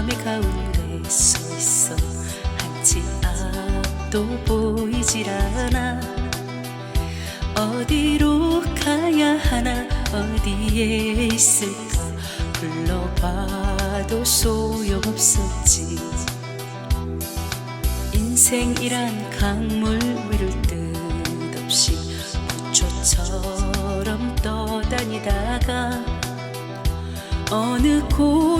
마음의 가운데 서 있어. 한치 앞도 보이질 않아. 어디로 가야 하나 어디에 있을까? 불러봐도 소용없었지. 인생이란 강물 위를 뜻없이 부초처럼 떠다니다가 어느 곳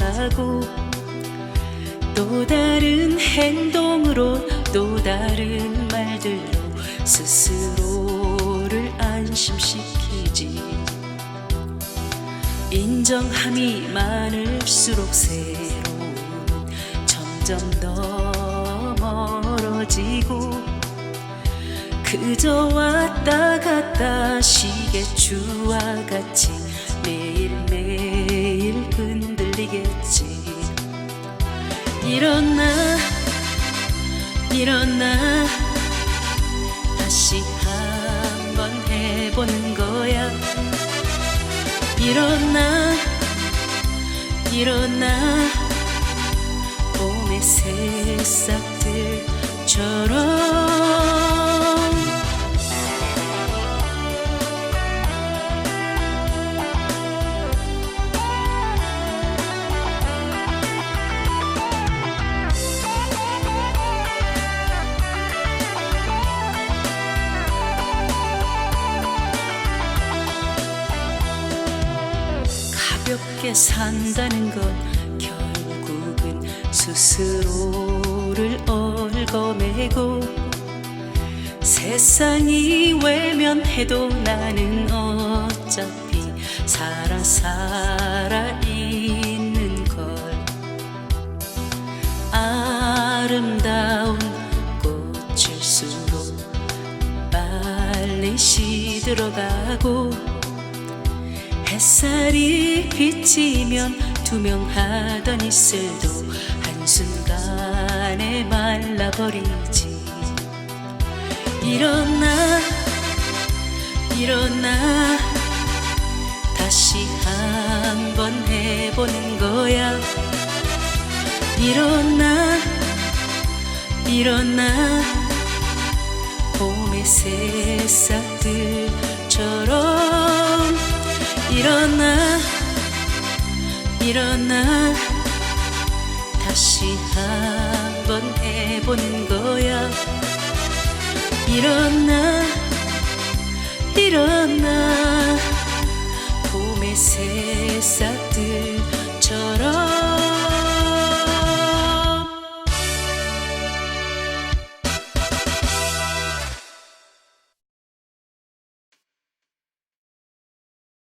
지쳐가고 또 다른 행동으로 또 다른 말들로 스스로를 안심시키지. 인정함이 많을수록 새로움은 점점 더 멀어지고 그저 왔다 갔다 시계추와 같이 일어나 일어나. 다시 한번 해보는 거야. 일어나 일어나. 봄의 새싹들처럼 가볍게 산다는 건 결국은 스스로를 얽어매고 세상이 외면해도 나는 어차피 살아 살아 있는 걸. 아름다운 꽃일수록 빨리 시들어가고 햇살이 비치면 투명하던 이슬도 한순간에 말라버리지. 일어나 일어나. 다시 한번 해보는 거야. 일어나 일어나. 봄의 새싹들처럼 일어나 일어나. 다시 한번 해보는 거야. 일어나 일어나. 봄의 새싹